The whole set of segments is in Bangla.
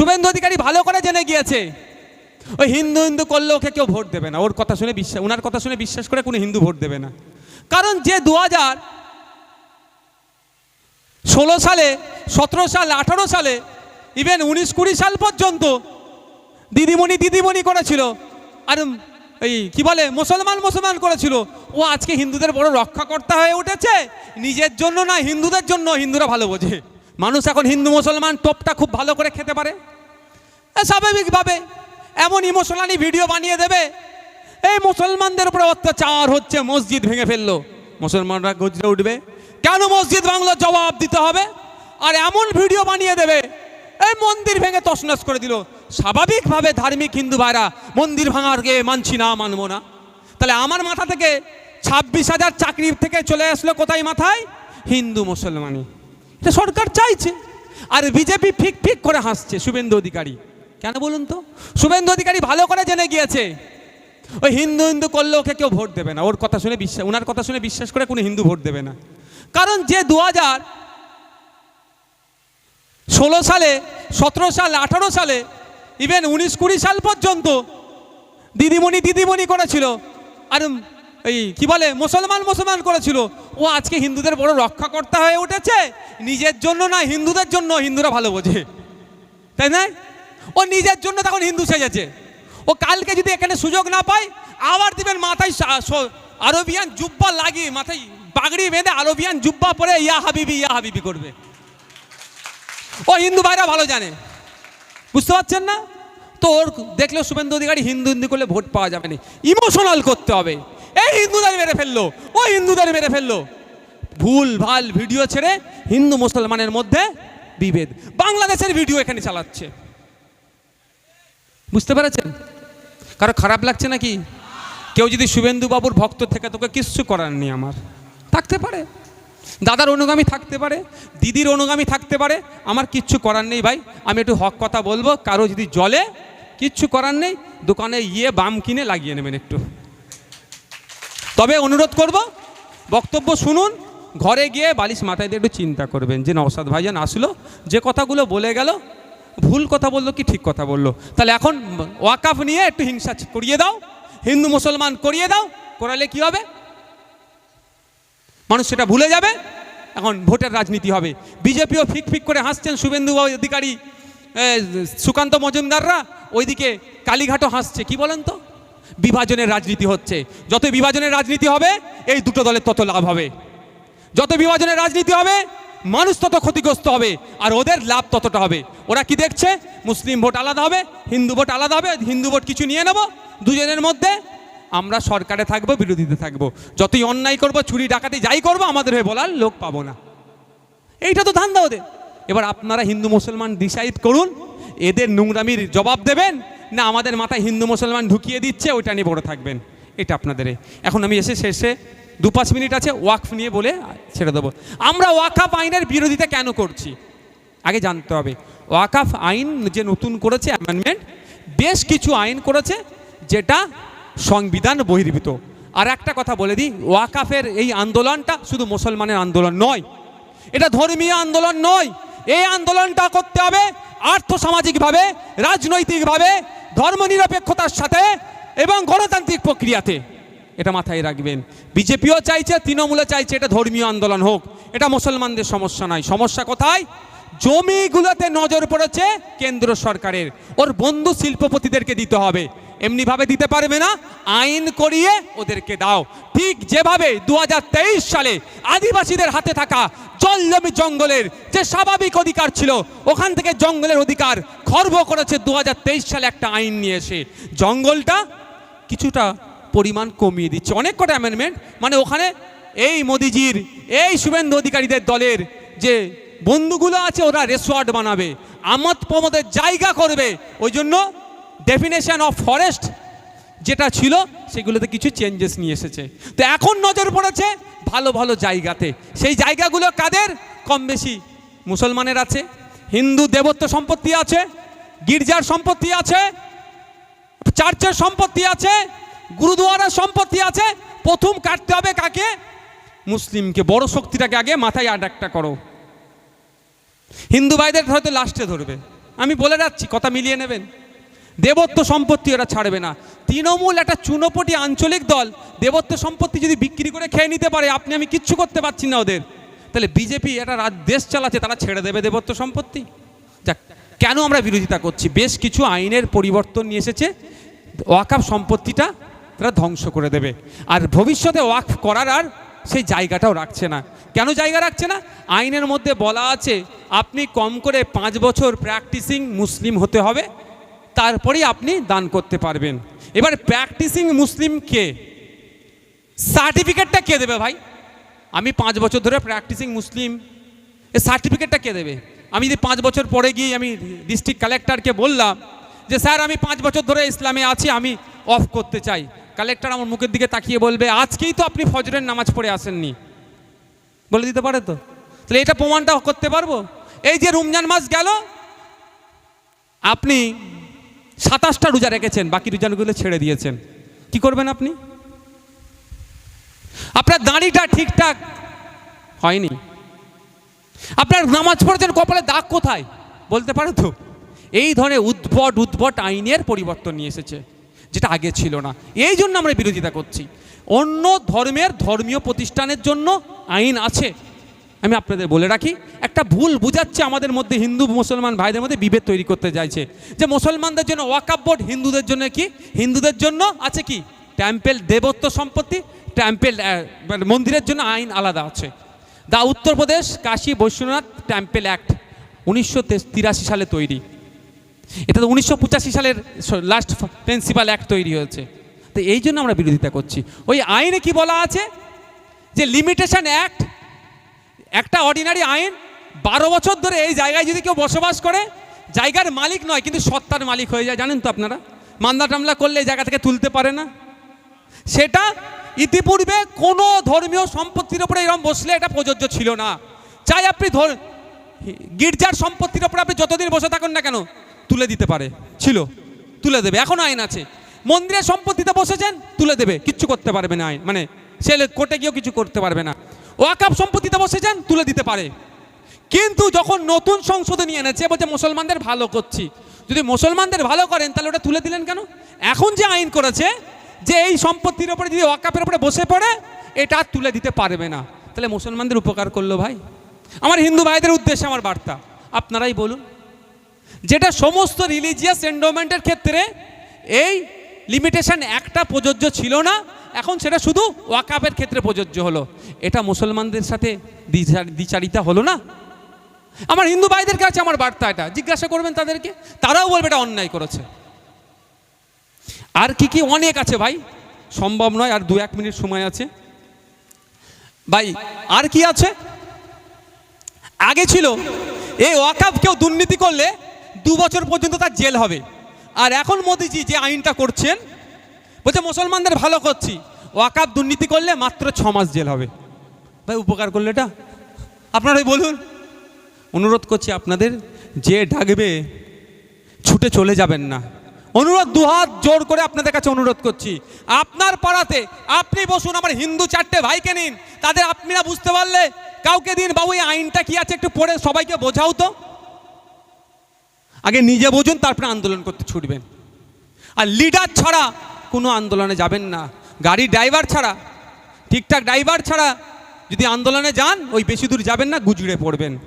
শুভেন্দু অধিকারী ভালো করে জেনে গিয়েছে। ওই হিন্দু হিন্দু করলে ওকে কেউ ভোট দেবে না। ওর কথা শুনে বিশ্বাস ওনার কথা শুনে বিশ্বাস করে কোনো হিন্দু ভোট দেবে না। কারণ যে দু হাজার ষোলো সালে, সতেরো সাল, আঠারো সালে ইভেন উনিশ কুড়ি সাল পর্যন্ত দিদিমণি দিদিমণি করেছিল। আর এই কি বলে, মুসলমান মুসলমান করেছিল। ও আজকে হিন্দুদের বড় রক্ষাকর্তা হয়ে উঠেছে। নিজের জন্য না হিন্দুদের জন্য। হিন্দুরা ভালো বোঝে। মানুষ এখন হিন্দু মুসলমান, টোপটা খুব ভালো করে খেতে পারে। স্বাভাবিকভাবে এমন ইমোশনালি ভিডিও বানিয়ে দেবে, এই মুসলমানদের উপরে অত্যাচার হচ্ছে, মসজিদ ভেঙে ফেলল। মুসলমানরা গজরে উঠবে। কেন মসজিদ বাংলা জবাব দিতে হবে। আর এমন ভিডিও বানিয়ে দেবে, এই মন্দির ভেঙে তছনছ করে দিল। স্বাভাবিকভাবে ধার্মিক হিন্দু ভাইরা, মন্দির ভাঙারকে মানছি না, মানবো না। তাহলে আমার মাথা থেকে ছাব্বিশ হাজার চাকরির থেকে চলে আসলো কোথায় মাথায়? হিন্দু মুসলমানি এটা সরকার চাইছে, আর বিজেপি ফিক ফিক করে হাসছে শুভেন্দু অধিকারী। কেন বলুন তো? শুভেন্দু অধিকারী ভালো করে জেনে গিয়েছে। ওই হিন্দু হিন্দু করলে ওকে কেউ ভোট দেবে না। ওর কথা শুনে বিশ্বাস, ওনার কথা শুনে বিশ্বাস করে কোনো হিন্দু ভোট দেবে না। কারণ যে দু হাজার ষোলো সালে, সতেরো সাল, আঠারো সালে ইভেন উনিশ কুড়ি সাল পর্যন্ত দিদিমণি দিদিমণি করেছিল। আর এই, কি বলে? মুসলমান মুসলমান করেছিল। ও আজকে হিন্দুদের বড় রক্ষাকর্তা হয়ে উঠেছে। নিজের জন্য না হিন্দুদের জন্য। হিন্দুরা ভালো বোঝে। তাই না? ও নিজের জন্য তখন হিন্দু সেজেছে। ও কালকে যদি এখানে সুযোগ না পায়, আবার দিবেন মাথায় আরবিয়ান জুব্বা লাগিয়ে, মাথায় পাগড়ি বেঁধে আরবিয়ান জুব্বা পরে ইয়া হাবিবি ইয়া হাবিবি করবে। ও হিন্দু ভাইরা ভালো জানে। বুঝতে পারছেন না? তো ওর দেখলেও শুভেন্দু অধিকারী হিন্দু হিন্দু করলে ভোট পাওয়া যাবে না। ইমোশনাল করতে হবে। এই হিন্দুদের মেরে ফেলল। ও হিন্দুদের মেরে ফেলল। ভুল, ভালো ভিডিও ছেড়ে হিন্দু মুসলমানের মধ্যে বিভেদ। বাংলাদেশের ভিডিও এখানে চালাচ্ছে। বুঝতে পেরেছেন? কারও খারাপ লাগছে নাকি? কেউ যদি শুভেন্দু বাবুর ভক্ত থেকে তোকে কিচ্ছু করার নেই আমার। থাকতে পারে। দাদার অনুগামী থাকতে পারে। দিদির অনুগামী থাকতে পারে। আমার কিচ্ছু করার নেই ভাই। আমি একটু হক কথা বলব। কারও যদি জলে কিচ্ছু করার নেই, দোকানে গিয়ে বাম কিনে লাগিয়ে নেবেন একটু। তবে অনুরোধ করব, বক্তব্য শুনুন, ঘরে গিয়ে বালিশ মাথায় দিয়ে একটু চিন্তা করবেন। যে নওসাদ ভাইজান আসলো, যে কথাগুলো বলে গেল, ভুল কথা বলল কি ঠিক কথা বলল? তাহলে এখন ওয়াকাফ নিয়ে একটু হিংসা করিয়ে দাও, হিন্দু মুসলমান করিয়ে দাও, করালে কি হবে? মানুষ সেটা ভুলে যাবে, এখন ভোটের রাজনীতি হবে। বিজেপিও ফিক ফিক করে হাসছেন শুভেন্দু অধিকারী সুকান্ত মজুমদাররা, ওইদিকে কালীঘাটও হাসছে, কি বলেন তো? বিভাজনের রাজনীতি হচ্ছে। যত বিভাজনের রাজনীতি হবে, এই দুটো দলের তত লাভ হবে। যত বিভাজনের রাজনীতি হবে, মানুষ তত ক্ষতিগ্রস্ত হবে, আর ওদের লাভ ততটা হবে। ওরা কি দেখছে? মুসলিম ভোট আলাদা হবে, হিন্দু ভোট আলাদা হবে, হিন্দু ভোট কিছু নিয়ে নেব। দুজনের মধ্যে আমরা সরকারে থাকব, বিরোধীতে থাকব। যতই অন্যায় করব, চুরি, ডাকাতি যাই করব, আমাদের হয়ে বলার লোক পাবো না। এইটা তো ধান্দা ওদের। এবার আপনারা হিন্দু মুসলমান ডিসাইড করুন, এদের নোংরামির জবাব দেবেন না, আমাদের মাথায় হিন্দু মুসলমান ঢুকিয়ে দিচ্ছে, ওইটা নিয়ে বড় থাকবেন। এটা আপনাদের এখন আমি এসে শেষে দু পাঁচ মিনিট আছে, ওয়াকফ নিয়ে বলে ছেড়ে দেবো। আমরা ওয়াকাফ আইনের বিরোধিতা কেন করছি? আগে জানতে হবে। ওয়াকাফ আইন যে নতুন করেছে অ্যামেন্ডমেন্ট বেশ কিছু আইন করেছে, যেটা সংবিধান বহির্ভূত। আর একটা কথা বলে দিই, ওয়াকাফের এই আন্দোলনটা শুধু মুসলমানের আন্দোলন নয়। এটা ধর্মীয় আন্দোলন নয়। এই আন্দোলনটা করতে হবে আর্থসামাজিকভাবে, রাজনৈতিকভাবে ধর্মনিরপেক্ষতার সাথে এবং গণতান্ত্রিক প্রক্রিয়াতে। এটা মাথায় রাখবেন। বিজেপিও চাইছে, তৃণমূলও চাইছে, এটা ধর্মীয় আন্দোলন হোক। এটা মুসলমানদের সমস্যা নয়। সমস্যা কোথায়? জমিগুলোতে নজর পড়েছে কেন্দ্র সরকারের। ওর বন্ধু শিল্পপতিদেরকে দিতে হবে। এমনিভাবে দিতে পারবে না। আইন করিয়ে ওদেরকে দাও। ঠিক যেভাবে দু হাজার তেইশ সালে আদিবাসীদের হাতে থাকা জল জমি জঙ্গলের যে স্বাভাবিক অধিকার ছিল, ওখান থেকে জঙ্গলের অধিকার খর্ব করেছে দু হাজার তেইশ সালে একটা আইন নিয়ে এসে। জঙ্গলটা কিছুটা পরিমাণ কমিয়ে দিচ্ছে। অনেক কটা অ্যামেন্ডমেন্ট মানে ওখানে এই মোদিজির, এই শুভেন্দু অধিকারীদের দলের যে বন্ধুগুলো আছে, ওরা রেসোর্ট বানাবে, আমোদ প্রমোদের জায়গা করবে। ওই জন্য ডেফিনেশন অফ ফরেস্ট যেটা ছিল, সেগুলোতে কিছু চেঞ্জেস নিয়ে এসেছে। তো এখন নজর পড়েছে ভালো ভালো জায়গাতে। সেই জায়গাগুলো কাদের? কম বেশি মুসলমানের আছে, হিন্দু দেবত্ব সম্পত্তি আছে গির্জার সম্পত্তি আছে, চার্চের সম্পত্তি আছে, গুরুদুয়ারার সম্পত্তি আছে, প্রথম কাটতে হবে কাকে? মুসলিমকে, বড় শক্তিটাকে আগে মাথায় আডাকটা করো। হিন্দু ভাইদের হয়তো লাস্টে ধরবে। আমি বলে রাখছি, কথা মিলিয়ে নেবেন। দেবত্ব সম্পত্তি ওরা ছাড়বে না। তৃণমূল একটা চুনোপটি আঞ্চলিক দল, দেবত্ব সম্পত্তি যদি বিক্রি করে খেয়ে নিতে পারে, আপনি আমি কিচ্ছু করতে পারছি না ওদের। তাহলে বিজেপি একটা দেশ চালাচ্ছে, তারা ছেড়ে দেবে দেবত্ব সম্পত্তি? যাক। কেন আমরা বিরোধিতা করছি? বেশ কিছু আইনের পরিবর্তন নিয়ে এসেছে। ওয়াকাফ সম্পত্তিটা তারা ধ্বংস করে দেবে। আর ভবিষ্যতে ওয়াকফ করার আর সেই জায়গাটাও রাখছে না। কেন জায়গা রাখছে না? আইনের মধ্যে বলা আছে, আপনি কম করে পাঁচ বছর প্র্যাকটিসিং মুসলিম হতে হবে, তারপরেই আপনি দান করতে পারবেন। এবার প্র্যাকটিসিং মুসলিম কে? সার্টিফিকেটটা কে দেবে ভাই? আমি পাঁচ বছর ধরে প্র্যাকটিসিং মুসলিম। এ সার্টিফিকেটটা কে দেবে? আমি যদি পাঁচ বছর পরে গিয়ে আমি ডিস্ট্রিক্ট কালেক্টরকে বললাম যে, স্যার, আমি পাঁচ বছর ধরে ইসলামে আছি, আমি অফ করতে চাই। কালেক্টর আমার মুখের দিকে তাকিয়ে বলবে, আজকেই তো আপনি ফজরের নামাজ পড়ে আসেননি। বলে দিতে পারে তো? তাহলে এটা প্রমাণটা করতে পারব? এই যে রমজান মাস গেল, আপনি সাতাশটা রোজা রেখেছেন, বাকি রোজাগুলো ছেড়ে দিয়েছেন। কি করবেন আপনি? আপনার দাড়িটা ঠিকঠাক হয়নি। আপনার নামাজ পড়েছেন কপালে দাগ কোথায়? বলতে পারে তো? এই ধরনের উদ্ভট উদ্ভট আইনের পরিবর্তন নিয়ে এসেছে, যেটা আগে ছিল না। এই জন্য আমরা বিরোধিতা করছি। অন্য ধর্মের ধর্মীয় প্রতিষ্ঠানের জন্য আইন আছে। আমি আপনাদের বলে রাখি, একটা ভুল বুঝাচ্ছে আমাদের মধ্যে হিন্দু, মুসলমান ভাইদের মধ্যে বিভেদ তৈরি করতে চাইছে। যে মুসলমানদের জন্য ওয়াকাব বোর্ড, হিন্দুদের জন্য কি? হিন্দুদের জন্য আছে কি? টেম্পেল দেবত্ব সম্পত্তি টেম্পেল মানে মন্দিরের জন্য আইন আলাদা আছে। The Uttar Pradesh Kashi Vishwanath temple act উনিশশো তিরাশি সালে তৈরি। এটা তো উনিশশো পঁচাশি সালের লাস্ট প্রিন্সিপাল অ্যাক্ট তৈরি হয়েছে। তো এই জন্য আমরা বিরোধিতা করছি। ওই আইনে কি বলা আছে? যে লিমিটেশন অ্যাক্ট একটা অর্ডিনারি আইন, বারো বছর ধরে এই জায়গায় যদি কেউ বসবাস করে, জায়গার মালিক নয়, কিন্তু সত্তার মালিক হয়ে যায়। জানেন তো আপনারা? মামলা টামলা করলে এই জায়গা থেকে তুলতে পারে না। সেটা ইতিপূর্বে কোনো ধর্মীয় সম্পত্তির উপরে এরকম বসলে এটা প্রযোজ্য ছিল না। চাই আপনি ধর, গির্জার সম্পত্তির উপরে আপনি যতদিন বসে থাকুন না কেন, তুলে দিতে পারে। ছিল, তুলে দেবে। এখনও আইন আছে। মন্দিরের সম্পত্তিতে বসেছেন, তুলে দেবে। কিচ্ছু করতে পারবে না আইন। মানে সে কোর্টে গিয়েও কিছু করতে পারবে না। ওয়াকাপ সম্পত্তিতে বসেছেন, তুলে দিতে পারে। কিন্তু যখন নতুন সংশোধনী এনেছে, বলছে মুসলমানদের ভালো করছি। যদি মুসলমানদের ভালো করেন, তাহলে ওটা তুলে দিলেন কেন? এখন যে আইন করেছে যে এই সম্পত্তির ওপরে যদি ওয়াকাপের ওপরে বসে পড়ে, এটা তুলে দিতে পারবে না। তাহলে মুসলমানদের উপকার করল ভাই। আমার হিন্দু ভাইদের উদ্দেশ্যে আমার বার্তা। আপনারাই বলুন। যেটা সমস্ত রিলিজিয়াস এন্ডোমেন্টের ক্ষেত্রে এই লিমিটেশন একটা প্রযোজ্য ছিল না, এখন সেটা শুধু ওয়াকাপের ক্ষেত্রে প্রযোজ্য হলো। এটা মুসলমানদের সাথে দ্বিচার- দ্বিচারিতা হলো না। আমার হিন্দু ভাইদের কাছে আমার বার্তা এটা। জিজ্ঞাসা করবেন তাদেরকে। তারাও বলবে এটা অন্যায় করেছে। আর কি কি অনেক আছে ভাই? সম্ভব নয়, আর দু এক মিনিট সময় আছে। ভাই, আর কি আছে? আগে ছিল, এই ওয়াকাফ কেউ দুর্নীতি করলে দু বছর পর্যন্ত তার জেল হবে। আর এখন মোদিজি যে আইনটা করছেন, বলছে, মুসলমানদের ভালো করছি। ওয়াকাফ দুর্নীতি করলে মাত্র ছ মাস জেল হবে। ভাই, উপকার করলে এটা? আপনারাই বলুন। অনুরোধ করছি আপনাদের, যে ডাকবে, ছুটে চলে যাবেন না। অনুরোধ দুহাত জোর করে আপনাদের কাছে অনুরোধ করছি। আপনার পাড়াতে আপনি বসুন, আমার হিন্দু চারটে ভাইকে নিন। তাদের আপনিরা বুঝতে পারলে কাউকে দিন। বাবু, এই আইনটা কি আছে একটু পড়ে সবাইকে বোঝাও তো। আগে নিজে বুঝুন, তারপরে আন্দোলন করতে ছুটবেন। আর লিডার ছাড়া কোনো আন্দোলনে যাবেন না। গাড়ি ড্রাইভার ছাড়া, ঠিকঠাক ড্রাইভার ছাড়া যদি আন্দোলনে যান, ওই বেশি দূর যাবেন না গুজড়ে পড়বেন।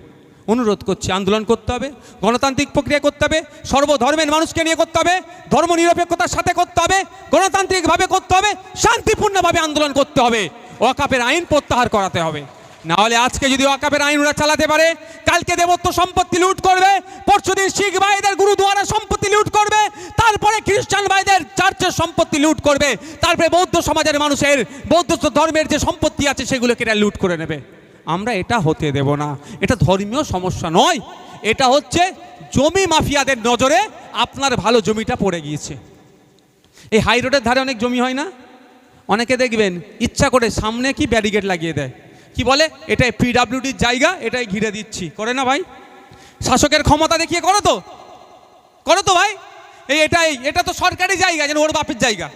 অনুরোধ করছি, আন্দোলন করতে হবে, গণতান্ত্রিক প্রক্রিয়া করতে হবে, সর্বধর্মের মানুষকে নিয়ে করতে হবে ধর্ম নিরপেক্ষতার সাথে করতে হবে, গণতান্ত্রিকভাবে করতে হবে, শান্তিপূর্ণভাবে আন্দোলন করতে হবে। ওয়াকাপের আইন প্রত্যাহার করাতে হবে। না হলে আজকে যদি ওয়াকাপের আইন ওরা চালাতে পারে, কালকে দেবত্ব সম্পত্তি লুট করবে, পরশুদিন শিখ ভাইদের গুরুদুয়ারা সম্পত্তি লুট করবে, তারপরে খ্রিস্টান ভাইদের চার্চের সম্পত্তি লুট করবে, তারপরে বৌদ্ধ সমাজের মানুষের, বৌদ্ধ ধর্মের যে সম্পত্তি আছে, সেগুলোকে এরা লুট করে নেবে। আমরা এটা হতে দেব না। এটা ধর্মীয় সমস্যা নয়। এটা হচ্ছে জমি মাফিয়াদের নজরে আপনার ভালো জমিটা পড়ে গিয়েছে। এই হাই রোডের ধারে অনেক জমি হয় না? অনেকে দেখবেন ইচ্ছা করে সামনে কি ব্যারিকেড লাগিয়ে দেয়। কি বলে? এটাই পিডাব্লিউডির জায়গা, এটাই ঘিরে দিচ্ছি। করে না ভাই? শাসকের ক্ষমতা দেখিয়ে করো তো। করো তো ভাই। এই এটাই, এটা তো সরকারি জায়গা, যেন ওর বাপের জায়গা।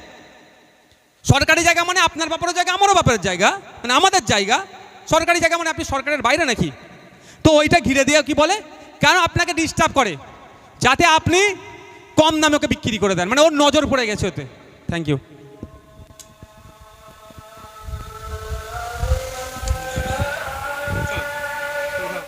সরকারি জায়গা মানে আপনার বাপের জায়গা, আমারও বাপের জায়গা মানে আমাদের জায়গা। সরকারি জায়গা মানে আপনি সরকারের বাইরে নাকি? তো ওইটা ঘিরে দিয়ে কি বলে? কেন আপনাকে ডিস্টার্ব করে? যাতে আপনি কম দামে ওকে বিক্রি করে দেন। মানে ওর নজর পড়ে গেছে ওতে। Thank you